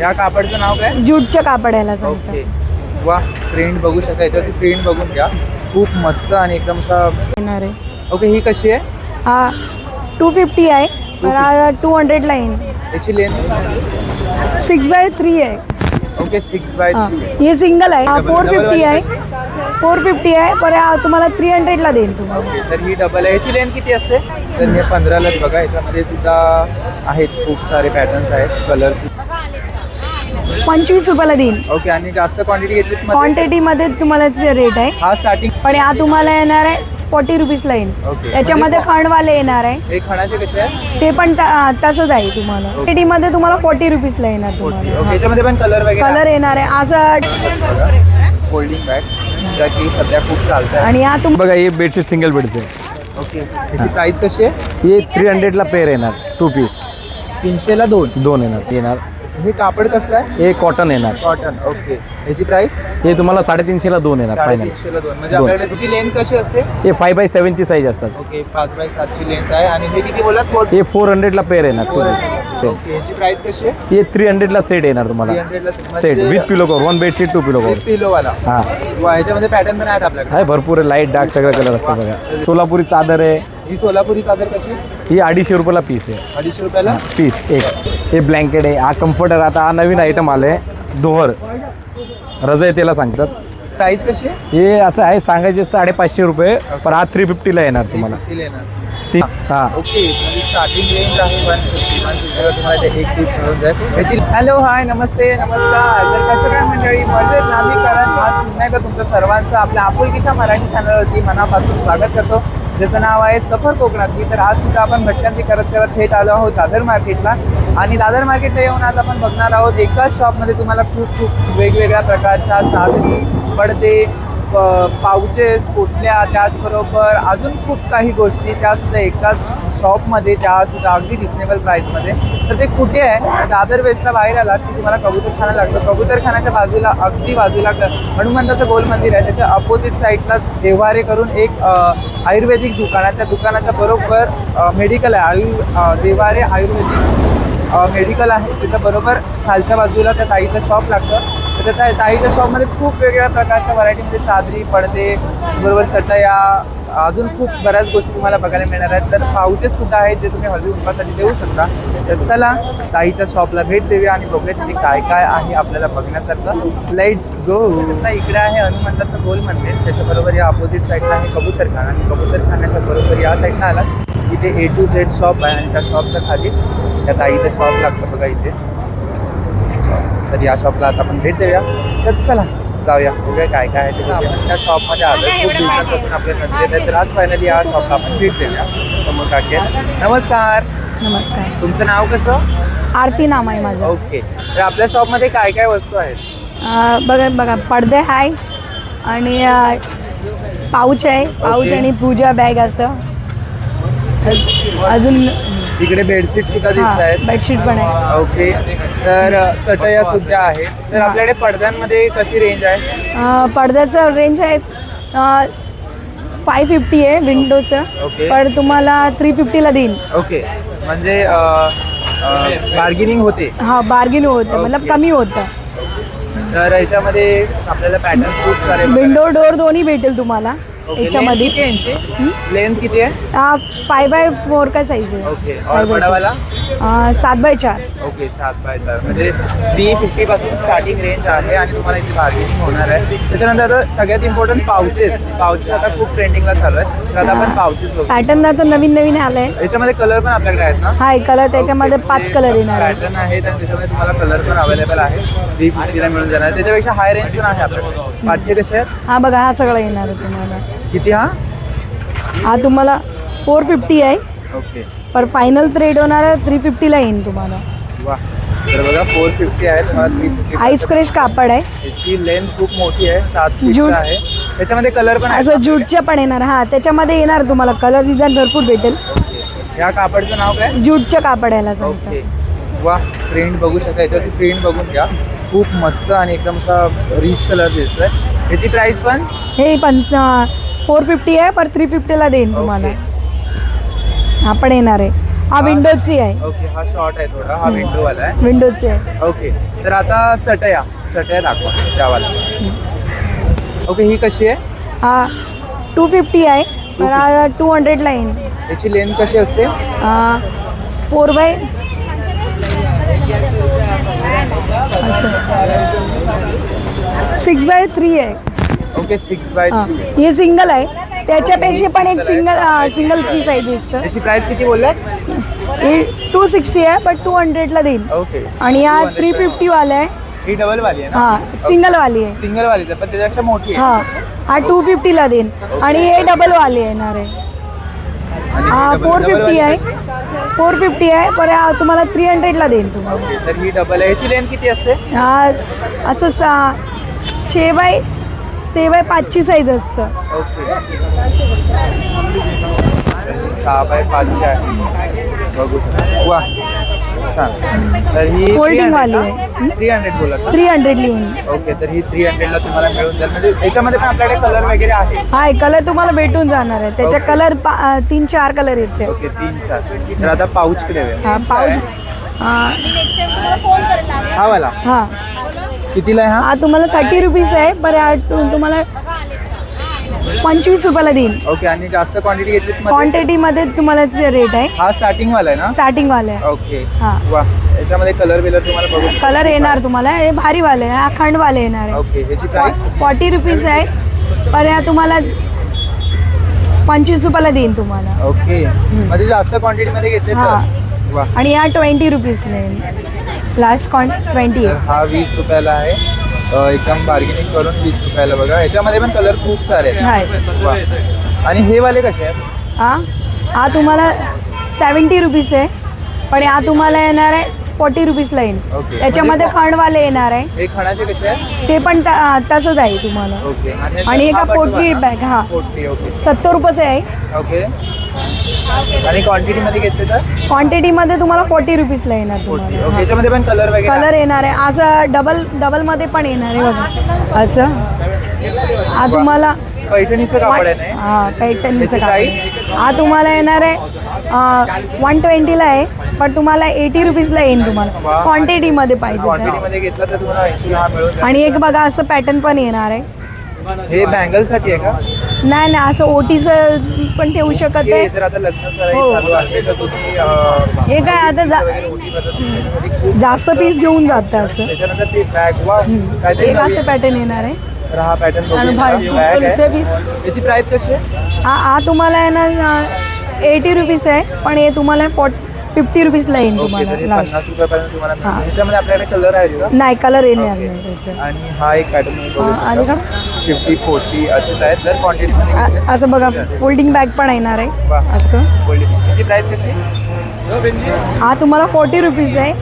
या कापडचं नाव काय? ज्यूटच्या कापड याला सांगतात ओके. वा प्रिंट बघू शकता याच्यावरती प्रिंट बघून घ्या. खूप मस्त आणि एकदम असा येणार आहे. ओके ही कशी आहे? हा टू फिफ्टी आहे टू हंड्रेडला येईल याची लेंथ सिक्स बाय थ्री आहे. ओके सिक्स बाय हा. हे सिंगल आहे. फोर फिफ्टी आहे. फोर फिफ्टी आहे पर हा तुम्हाला थ्री हंड्रेडला देईल तुम्हाला. ओके तर ही डबल आहे. याची लेंथ किती असते? तर हे पंधरालाच बघा याच्यामध्ये सुद्धा आहेत खूप सारे पॅटर्न्स आहेत कलर्स पंचवीस रुपयाला देईल ओके आणि जास्त क्वांटिटी घेतली तर मध्ये- तुम्हाला रेट आहे. हा स्टार्टिंग पण हा तुम्हाला येणार आहे फोर्टी रुपीजला येईल ओके. त्याच्यामध्ये खंडवाले येणार आहे. हे खणाचे कसे आहे ते पण तसंच आहे तुम्हाला. क्वांटिटीमध्ये तुम्हाला फोर्टी रुपीजला येणार ओके तुम्हाला. ओके याच्यामध्ये पण कलर वगैरे कलर येणार आहे. असं फोल्डिंग बॅग ज्या की सध्या खूप चालत आहे आणि हा तुम बघा ही बेडशीट सिंगल बेडचे आहे. ओके याची प्राइस कशी आहे? ही थ्री हंड्रेडला पेअर येणार टू पीस तीनशेला दोन. दोन येणार येणार. हे कापड कसलं आहे? हे कॉटन येणार. कॉटन ओके याची प्राइस हे तुम्हाला साडेतीनशेला दोन येणार फायनल साडेतीनशेला दोन. म्हणजे दोन. आपल्याकडे तुझी लेंथ कशी असते? हे फाय बाय सेवनची साईज असतात. ओके पाच बाय सातची लेंथ आहे. आणि हे किती फोर हे फोर हंड्रेडला पेअर येणार ओके याची प्राइस कशी आहे? हे थ्री हंड्रेडला सेट येणार तुम्हाला. 300 ला set. Set with pillow cover one bedsheet two pillow cover pillow वाला. हां. वा याच्यामध्ये पॅटर्न पण आहेत आपल्याकडे. आहे भरपूर लाइट डार्क सगळे कलर असतात बघा. सोलापुरी चादर आहे. ही सोलापुरी चादर कशी? ही अडीचशे रुपयाला पीस आहे. अडीचशे रुपयाला? पीस एक. हे ब्लँकेट आहे. हा कम्फर्टर आता हा नवीन आयटम आलं आहे दोहर. रजय त्याला सांगतात. प्राइस कशी आहे? हे असं आहे सांगायचे साडेपाचशे रुपये पण हा थ्री फिफ्टीला येणार तुम्हाला. ती हां. ओके म्हणजे स्टार्टिंग रेंज आहे वन फिफ्टी वन फिफ्टीला तुम्हाला ते एक पीस मिळून जाईल. याची हॅलो हाय नमस्ते नमस्कार. तर कसं काय मंडळी? मजेत ना? मी करण. आज पुन्हा एकदा तुमचं सर्वांचं आपल्या आपुलकीच्या मराठी चॅनलवरती मनापासून स्वागत करतो. ज्याचं नाव आहे सफर कोकणातली तर आज सुद्धा आपण भटक्यांती करत करत थेट आलो आहोत दादर मार्केटला. आणि दादर मार्केटला येऊन आज आपण बघणार आहोत एकाच शॉपमध्ये तुम्हाला खूप खूप वेगवेगळ्या प्रकारच्या चादरी पडदे पाउचेस पोटल्या त्याचबरोबर अजून खूप काही गोष्टी त्यासुद्धा एकाच शॉपमध्ये त्यासुद्धा अगदी रिजनेबल प्राईसमध्ये तर ते कुठे आहे? दादर वेस्टला बाहेर आलात की तुम्हाला कबूतरखाना लागतो. कबूतरखानाच्या बाजूला अगदी बाजूला हनुमंताचं गोल मंदिर आहे. त्याच्या अपोजिट साईडला देव्हारे करून एक आयुर्वेदिक दुकान आहे. त्या दुकानाच्या बरोबर मेडिकल आहे. आयु देवारे आयुर्वेदिक मेडिकल आहे. त्याच्या बरोबर खालच्या बाजूला त्या ताईचं शॉप लागतं. तर त्या ताईच्या शॉपमध्ये खूप वेगवेगळ्या प्रकारच्या व्हरायटीमध्ये चादरी पडदे बरोबर चटया अजून खूप बऱ्याच गोष्टी तुम्हाला बघायला मिळणार आहेत. तर पाऊचेस सुद्धा आहेत जे तुम्ही हळदी उंपासाठी देऊ शकता. तर चला ताईच्या शॉपला भेट देऊया आणि बघूया तिथे काय काय आहे आपल्याला बघण्यासारखं. लाईट्स गो आता इकडे आहे हनुमंताचं गोल मंदिर. त्याच्याबरोबर या अपोजिट साईडला आहे कबूतरखाना. आणि कबूतरखान्याच्या बरोबर या साईडला आला इथे ए टू झेड शॉप आहे आणि त्या शॉपच्या खाली त्या ताईचं शॉप लागतं बघा इथे. तर या शॉपला आता आपण भेट देऊया. तर चला जाऊया. बघूया काय काय आहे ते आपण त्या शॉपमध्ये आलो खूप दिवसांपासून आपल्या नजरेत आहे. तर आज फायनली या शॉपला आपण भेट देऊया. समोर काकी. नमस्कार. नमस्कार. तुमचं नाव कसं? आरती नाम आहे माझं. ओके. तर आपल्या शॉपमध्ये काय काय वस्तू आहेत? अं, बघा बघा पडदे आहे आणि अं, पाऊच आहे. पाऊच. आणि पूजा बॅग असं. अज- अजून इकडे बेडशीट सुद्धा दिसत आहेत बेडशीट पण आहे. ओके. तर चटया सुद्धा आहे तर आपल्याकडे पडद्यांमध्ये कशी रेंज आहे? अं, पडद्याचं रेंज आहे फाय फिफ्टी आहे विंडोचं ओके. पण तुम्हाला थ्री फिफ्टीला देईन. ओके. म्हणजे बार्गेनिंग होते. हा बार्गिन होतं. मतलब ओके. कमी होतं. तर याच्यामध्ये आपल्याला पॅटर्न खूप सारे विंडो डोअर दोन्ही भेटेल तुम्हाला. याच्यामध्ये. किती आहे यांची? लेंथ किती आहे? फाय बाय फोर का साईज आहे? ओके और four. अं, सात बाय चार. ओके सात बाय चार. म्हणजे थ्री फिफ्टी पासून स्टार्टिंग रेंज आहे आणि तुम्हाला इथे बार्गेनिंग होणार आहे. त्याच्यानंतर आता सगळ्यात इम्पॉर्टंट पाउचेस पाउचेस आता खूप ट्रेंडिंगला चालू आहेत. तर आता आपण पाउचेस बघू. पॅटर्न आता नवीन नवीन आलंय. याच्यामध्ये कलर पण आपल्याकडे आहेत ना? हा कलर त्याच्यामध्ये पाच कलर येणार आहे पॅटर्न आहेत आणि त्याच्यामध्ये तुम्हाला कलर पण अवेलेबल आहे. थ्री फिफ्टीला मिळून जाणार त्याच्यापेक्षा हाय रेंज पण आहे आपल्याकडे. पाचशे कसे आहेत? हा बघा हा सगळं येणार आहे तुम्हाला. किती हा? हा तुम्हाला फोर फिफ्टी आहे. ओके पर फायनल रेट होणार आहे थ्री फिफ्टीला येईन तुम्हाला. वा तर बघा फोर फिफ्टी आहे तुम्हाला थ्री फिफ्टी आईस क्रेश कापड आहे. याची लेंथ खूप मोठी आहे सात फीट जूट. आहे. त्याच्यामध्ये कलर पण आहे असं ज्यूटच्या पण येणार. हा त्याच्यामध्ये येणार तुम्हाला. कलर डिझाईन भरपूर भेटेल. या कापडचं नाव काय? ज्यूटच्या कापड याला ओके सांगतात वा प्रिंट बघू शकता. याच्यावरती प्रिंट बघून घ्या. खूप मस्त आणि एकदम असा रिच कलर दिसतोय. याची प्राइस पण? हे पण फोर फिफ्टी आहे पर थ्री फिफ्टीला देईन तुम्हाला. हा पण येणार आहे. हा विंडोजची आहे. ओके हा शॉर्ट आहे थोडा. हा विंडो वाला आहे. विंडोजची आहे. ओके तर आता चटया. चटया दाखवा त्यावाला. ओके ही कशी आहे? हा टू फिफ्टी आहे. हा टू हंड्रेडला येईन. याची लेंथ कशी असते? Four by six by three आहे. ओके सिक्स बाय हा. थ्री हे सिंगल आहे. त्याच्यापेक्षा पण एक सिंगल सिंगलची साईज दिसतं याची प्राइस किती बोललात? ही टू सिक्स्टी आहे पण टू हंड्रेडला देईन. ओके. आणि हा थ्री फिफ्टी वाला आहे. ही डबल वाली आहे ना? हा सिंगल वाली आहे. सिंगल वालीच पण त्याच्यापेक्षा मोठी आहे. हा हा टू फिफ्टीला देईन. आणि हे डबल वाले येणार आहे. आणि हा ही double- फोर double फिफ्टी वाली आहे. कशी? फोर फिफ्टी आहे पण हा तुम्हाला थ्री हंड्रेडला देईन तुम्हाला. तर ही डबल आहे. ह्याची लेंथ किती असते? हा असं सा छे बाय से बाय पाचची साईज असतं ओके. सहा बाय पाचशे आहे. बघू शकता. वा छान. तर ही Folding वाली आहे. थ्री हंड्रेड बोलत ना? थ्री हंड्रेडली येईन ओके तर ही थ्री हंड्रेडला तुम्हाला मिळून जाईल. म्हणजे याच्यामध्ये पण आपल्याकडे कलर वगैरे आहे. हा कलर तुम्हाला भेटून जाणार आहे. त्याच्या Okay. कलर तीन चार कलर येते ओके तीन चार. तर आता पाऊचकडे हा पाऊच हा. हा वाला. हा. कितीला आहे हा? हा तुम्हाला थर्टी रुपीज आहे हा तु- तुम्हाला पंचवीस रुपयाला देईन. ओके आणि जास्त क्वांटिटी घेतली तर मध्ये- तुम्हाला रेट आहे. हा स्टार्टिंग वाला आहे ना? स्टार्टिंग वाले आहे. ओके हा. वा याच्यामध्ये कलर बिलर तुम्हाला बघू शकता. कलर येणार तुम्हाला हे भारी वाले आहे हा अखंड वाले येणार आहे. ओके ह्याची प्राइस फॉर्टी रुपीज आहे पण या तुम्हाला पंचवीस रुपयाला देईन तुम्हाला. ओके म्हणजे जास्त क्वांटिटी मध्ये घेतले हा. तर वा आणि या ट्वेंटी रुपीज लास्ट कॉन ट्वेंटी तर हा वीस रुपयाला आहे. अ, एकदम बार्गेनिंग करून वीस रुपयाला बघा. याच्यामध्ये पण कलर खूप सारे आहेत. वा. आणि हे वाले कसे आहेत? हा? हा तुम्हाला सेवन्टी रुपीज आहे. पण हा तुम्हाला येणार आहे फोर्टी रुपीजला येईल ओके. त्याच्यामध्ये म्हणजे- खंडवाले येणार आहे. हे खणाचे कसे आहेत? ते पण तसंच आहे तुम्हाला. ओके आणि एका हा बटवा पोटली ना? बॅग, हा. पोटली ओके सत्तर रुपयाचे आहे. ओके आणि क्वांटिटी मध्ये घेतले तर? क्वांटिटीमध्ये तुम्हाला फोर्टी रुपीजला येणार ओके याच्यामध्ये पण कलर वगैरे कलर येणार आहे. असं डबल डबलमध्ये पण येणार आहे बघा. असं. हा तुम्हाला पैठणीचं कापड आहे ना हा? पैठणीचं त्याची कापड. हा तुम्हाला येणार आहे वन ट्वेंटीला आहे पण तुम्हाला एटी रुपीजला येईल तुम्हाला. क्वांटिटीमध्ये पाहिजे क्वांटिटी तर. मध्ये घेतला तर तुम्हाला ऐंशी हा मिळून जाईल. आणि एक बघा असं पॅटर्न पण येणार आहे हे बँगलसाठी आहे का नाही नाही असं ओटीचं पण ठेवू शकत हे सराई हो. हे काय आता जास्त पीस घेऊन जातं असं एक. असं पॅटर्न येणार आहे तर हा पॅटर्न आणि बॅग याची प्राइस कशी आहे हा। हा तुम्हाला आहे ना एटी रुपीज आहे पण हे तुम्हाला फिफ्टी रुपीजला येईल तुम्हाला पन्नास रुपयापर्यंत तुम्हाला हा. मिळेल. ह्याच्यामध्ये आपल्याकडे कलर आहेत का नाही कलर येणार ओके. नाही त्याच्यात. आणि हा एक हा, आणि? फिफ्टी फोर्टी असेच आहेत. जर क्वांटिटी मध्ये घेतले आ- असं बघा फोल्डिंग बॅग पण येणार आहे. वा. असं. बोलली. याची प्राइस कशी? हा तुम्हाला फोर्टी रुपीज आहे.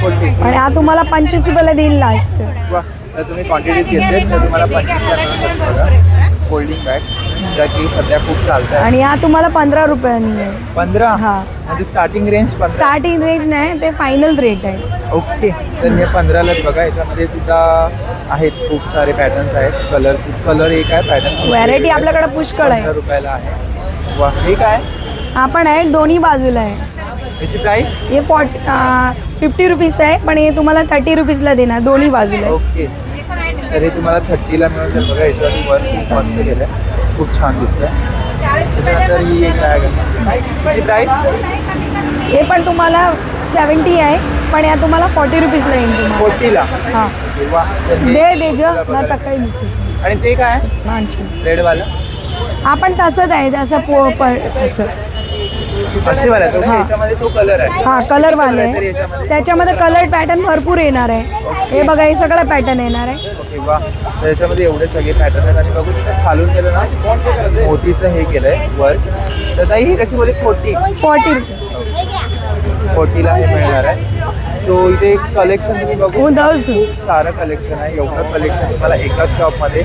फोर्टी आणि हा तुम्हाला पंचवीस रुपयाला देईल लास्ट वा. तर तुम्ही क्वांटिटीत घेतले तर तुम्हाला पंचवीस फोल्डिंग बॅग ज्या की सध्या खूप चालत आहे आणि हा तुम्हाला पंधरा रुपयांनी आहे. पंधरा? हा. म्हणजे स्टार्टिंग रेंज पंधरा? स्टार्टिंग रेट नाही ते फायनल रेट आहे. ओके तर हे पंधरालाच बघा याच्यामध्ये सुद्धा आहेत खूप सारे पॅटर्न्स आहेत. कलर कलर एक आहे पॅटर्न व्हरायटी आपल्याकडे पुष्कळ आहे. रुपयाला आहे. वा हे काय? हा पण आहे दोन्ही बाजूला आहे. याची प्राइस हे फॉर्टी फिफ्टी रुपीज आहे पण हे तुम्हाला थर्टी रुपीजला देणार दोन्ही बाजूला आहे. ओके तर हे तुम्हाला थर्टीला मिळून जाईल. बघा याच्यावरती वर खूप मस्त आहे खूप छान दिसतं त्याच्यानंतर ही एक बॅग आहे याची प्राइस हे पण तुम्हाला सेवन्टी आहे पण या तुम्हाला फॉर्टी रुपीजला येईल तुम्हाला. फोर्टीला हां. वा तर हे दे दे जो बघा. ना तकाळी दिसू. आणि ते काय माणशी रेडवाला हा पण तसंच आहे असं पो प- असं असे वाला तो हा. याच्यामध्ये तो कलर आहे. हा कलर वाले आहे तर आहे याच्यामध्ये? त्याच्यामध्ये कलर पॅटर्न भरपूर येणार आहे. हे बघा हे सगळं पॅटर्न येणार आहे. ओके वा. तर याच्यामध्ये एवढे सगळे पॅटर्न आहेत. आणि बघू शकता खालून केलं ना मोतीचं हे केलंय वर्क तर ताई ही कशी बोलली? फोर्टी. फॉर्टी रुपये फोर्टीला हे मिळणार आहे. सो इथे कलेक्शन तुम्ही बघू हो, शकता. खूप सारं कलेक्शन आहे. एवढं कलेक्शन तुम्हाला एकाच शॉपमध्ये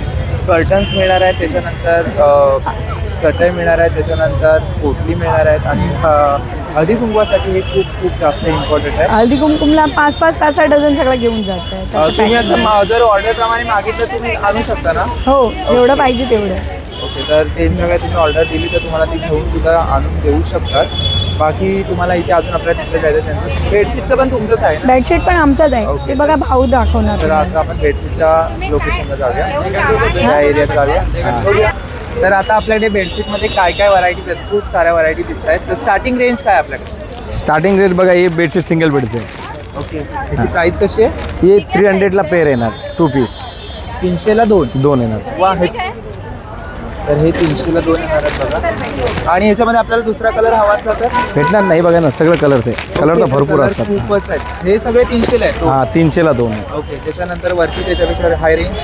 कर्टन्स मिळणार आहेत. त्याच्यानंतर चटई मिळणार आहेत त्याच्यानंतर पोटली मिळणार आहेत आणि अ, हळदी कुंकवासाठी हे खूप खूप जास्त इम्पॉर्टंट आहे. हळदी कुमकुमला पाच पाच सहा सहा डझन सगळं घेऊन जात अ, तुम्ही आहे असं मा- जर ऑर्डर प्रमाणे मागितलं तुम्ही आणू शकता ना? हो जेवढं पाहिजे तेवढं. ओके तर त्यांच्याकडे तुम्ही ऑर्डर दिली तर तुम्हाला ती घेऊन सुद्धा आणून देऊ शकतात. बाकी तुम्हाला इथे अजून आपल्याला तिकडे जायचं त्यांचं बेडशीटचं पण तुमचंच आहे ना? बेडशीट पण आमचाच आहे. ते बघा भाऊ दाखवणार. तर तुम्हाला. आता आपण बेडशीटच्या लोकेशनला जाऊया. या एरियात जाऊया. बघूया. तर आता आपल्याकडे बेडशीटमध्ये काय काय व्हरायटी आहेत? खूप साऱ्या व्हरायटी दिसत आहेत. तर स्टार्टिंग रेंज काय आहे आपल्याकडे? स्टार्टिंग रेट बघा हे बेडशीट सिंगल बेडचे ओके त्याची प्राइस कशी आहे? हे थ्री हंड्रेडला पेअर येणार टू पीस तीनशेला दोन? दोन येणार. वा हे तर हे तीनशेला दोन येणार आहेत बघा. आणि याच्यामध्ये आपल्याला दुसरा कलर हवा असला तर? भेटणार नाही बघा ना सगळं कलर ते. कलर तर भरपूर Colour असतात. खूपच आहेत. हे सगळे तीनशेला आहेत हां तीनशेला दोन. आहे. ओके त्याच्यानंतर वरती त्याच्यापेक्षा हाय रेंज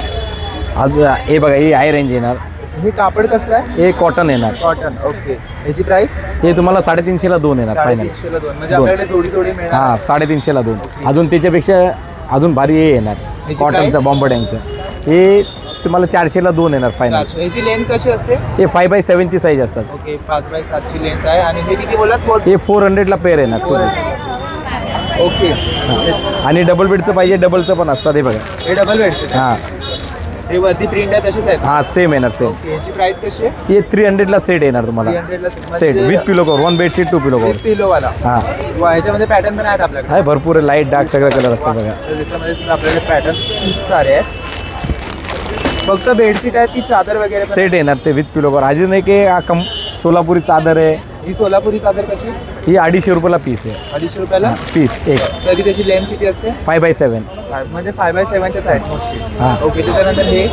आज हे बघा हे हाय रेंज येणार. हे कापड कसलं आहे? हे कॉटन येणार. कॉटन ओके याची प्राइस हे तुम्हाला साडेतीनशेला दोन येणार फायनल साडेतीनशेला दोन. म्हणजे दोन. आपल्याकडे जोडी जोडी मिळणार. हां साडेतीनशेला दोन. अजून त्याच्यापेक्षा अजून भारी हे येणार. कॉटनचं? बॉम्बड्यांचं हे तुम्हाला चारशेला दोन येणार फायनल चारशे. याची लेंथ कशी असते? हे फाय बाय सेवनची साईज असतात. ओके पाच बाय सातची लेंथ आहे. आणि हे किती फोर हे फोर हंड्रेडला पेअर येणार piece. ओके आणि डबल बेडचं पाहिजे डबलचं पण असतात हे बघा. हे डबल आहे हां. हे वरती प्रिंट आहे तशीच आहे हां सेम येणार सेम ओके याची प्राइस कशी आहे? हे थ्री हंड्रेडला सेट येणार तुम्हाला. 300 ला set with pillow cover one bedsheet two pillow cover pillow वाला. हां. वा ह्याच्यामध्ये पॅटर्न पण आहेत आपल्याकडे. आहे भरपूर लाइट डार्क सगळं कलर असतात बघा. तर त्याच्यामध्ये सुद्धा आपल्याकडे पॅटर्न खूप सारे आहेत. फक्त बेडशीट आहे ती चादर वगैरे पण सेट येणार ते विथ पिलो कवर अजून एक हा कम सोलापुरी चादर आहे. ही सोलापुरी चादर कशी? ही अडीचशे रुपयाला पीस आहे. अडीचशे रुपयाला? पीस एक. तरी त्याची लेंथ किती असते? फाय बाय सेवन Five- म्हणजे फाय बाय सेवनच्याच आहेत मोस्टली हां. ओके त्याच्यानंतर हे?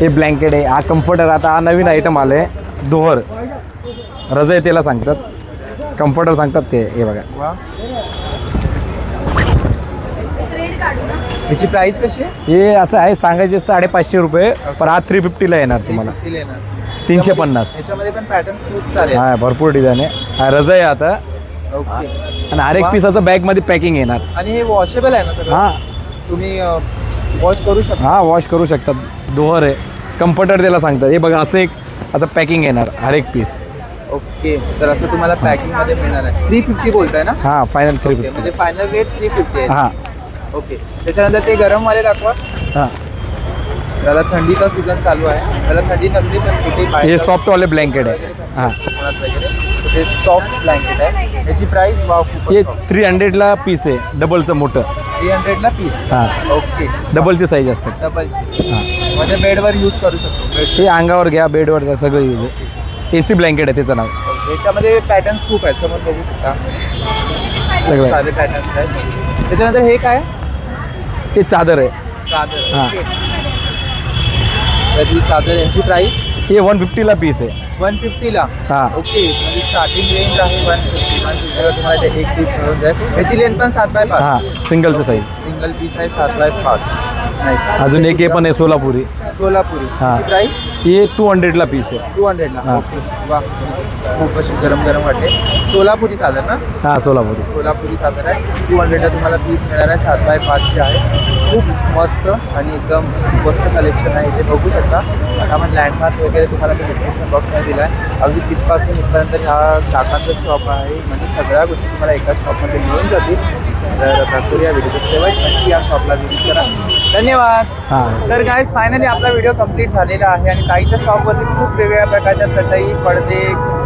हे ब्लँकेट आहे हा कम्फर्टर आता हा नवीन आयटम आलं आहे दोहर रजय त्याला सांगतात. कम्फर्टर सांगतात ते हे बघा. वा. ह्याची प्राइस कशी आहे? हे असं आहे सांगायचे साडेपाचशे रुपये पण हा थ्री फिफ्टीला येणार तुम्हाला. 350 ला येणार. तीनशे पन्नास. ह्याच्यामध्ये पण पॅटर्न खूप सारे आहेत. हा भरपूर डिझाईन आहे. हा रजय आहे आता. ओके आणि हर एक. पीसाचं बॅगमध्ये पॅकिंग येणार. आणि हे वॉशेबल आहे ना सगळं? हां. तुम्ही वॉश करू शकता? हां वॉश करू शकतात. दोहर आहे. कम्फर्टर त्याला सांगतात. हे बघा असं एक आता पॅकिंग येणार हर एक पीस ओके. तर असं तुम्हाला पॅकिंगमध्ये मिळणार आहे. थ्री फिफ्टी बोलताय ना? हां फायनल थ्री ओके, फिफ्टी म्हणजे फायनल रेट थ्री फिफ्टी आहे. हां. ओके. त्याच्यानंतर ते गरमवाले दाखवा. हां. त्याला थंडीचा सीझन चालू आहे. त्याला थंडी नसते पण कुठे हे सॉफ्टवाले ब्लँकेट आहे. हां. उन्हात वगैरे. तर ते सॉफ्ट ब्लँकेट आहे. याची प्राइस वाव हे थ्री हंड्रेडला पीस आहे. डबलचं मोठं. थ्री हंड्रेडला पीस हां. ओके डबलची साईज असते. डबलची हां. म्हणजे बेडवर यूज करू शकतो. बेड हे अंगावर घ्या बेडवर घ्या सगळं यूज आहे. ए सी ब्लँकेट आहे त्याचं नाव. याच्यामध्ये पॅटर्न्स खूप आहेत समोर बघू शकता. सगळं. सारे पॅटर्न्स आहेत. त्याच्यानंतर हे काय? ते चादर आहे. चादर. हां. ओके. तर ही चादर यांची प्राइस हे वन फिफ्टीला पीस आहे. वन फिफ्टीला हां. ओके स्टार्टिंग रेंज आहे वन फिफ्टी वन फिफ्टीला तुम्हाला ते एक पीस मिळून जाईल. याची लेंथ पण सात बाय पाच. हां सिंगलचं साईज सिंगल पीस आहे सात बाय पाच. नाईस अजून एक हे पण आहे सोलापुरी. सोलापुरी. हां. याची प्राइस हे टू हंड्रेडला पीस आहे. टू हंड्रेडला हां. ओके वा. खूप अशी गरम गरम वाटते सोलापुरी चादर ना हां सोलापुरी. सोलापुरी चादर आहे. टू हंड्रेडला तुम्हाला पीस मिळणार आहे. सात बाय पाचशे आहे. खूप मस्त आणि एकदम स्वस्त कलेक्शन आहे. इथे बघू शकता. आता आपण लँडमार्क वगैरे तुम्हाला मी डिस्क्रिप्शन बॉक्समध्ये दिला आहे अगदी तिथपासून इथपर्यंत ह्या काकांचं शॉप आहे. म्हणजे सगळ्या गोष्टी तुम्हाला एकाच शॉपमध्ये मिळून जातील. तर आता करूया व्हिडिओचा शेवट नक्की या शॉपला व्हिजिट करा. धन्यवाद. तर गाईज फायनली आपला व्हिडिओ कंप्लीट झालेला आहे आणि ताईच्या शॉपवरती खूप वेगवेगळ्या प्रकारच्या चटई पडदे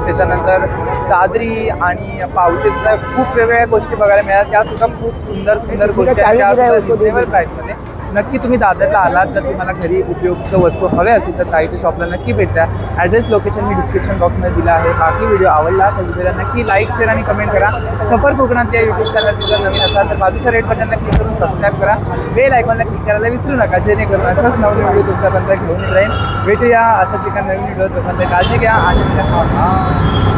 त्याच्यानंतर चादरी आणि पावचेच्या खूप वेगवेगळ्या गोष्टी बघायला मिळाल्या त्या सुद्धा खूप सुंदर सुंदर गोष्टी आहेत. त्या सुद्धा रिजनेबल प्राईसमध्ये नक्की तुम्ही दादरला आलात जर तुम्हाला घरी उपयुक्त वस्तू हव्या असतील तर ताईच्या शॉपला नक्की भेटता ॲड्रेस लोकेशन मी डिस्क्रिप्शन बॉक्समध्ये दिला आहे. बाकी व्हिडिओ आवडला तर व्हिडिओला नक्की लाईक शेअर आणि कमेंट करा. सफर कोकणात या यूट्यूब चॅनल जर नवीन असाल तर बाजूच्या रेड बटनला क्लिक करून सबस्क्राईब करा. बेल आयकॉनला क्लिक करायला विसरू नका जेणेकरून अशाच नवीन व्हिडिओ तुमच्यापर्यंत घेऊन येत राहील भेटूया अशाच एका नवीन व्हिडिओ तोपर्यंत काळजी घ्या आणि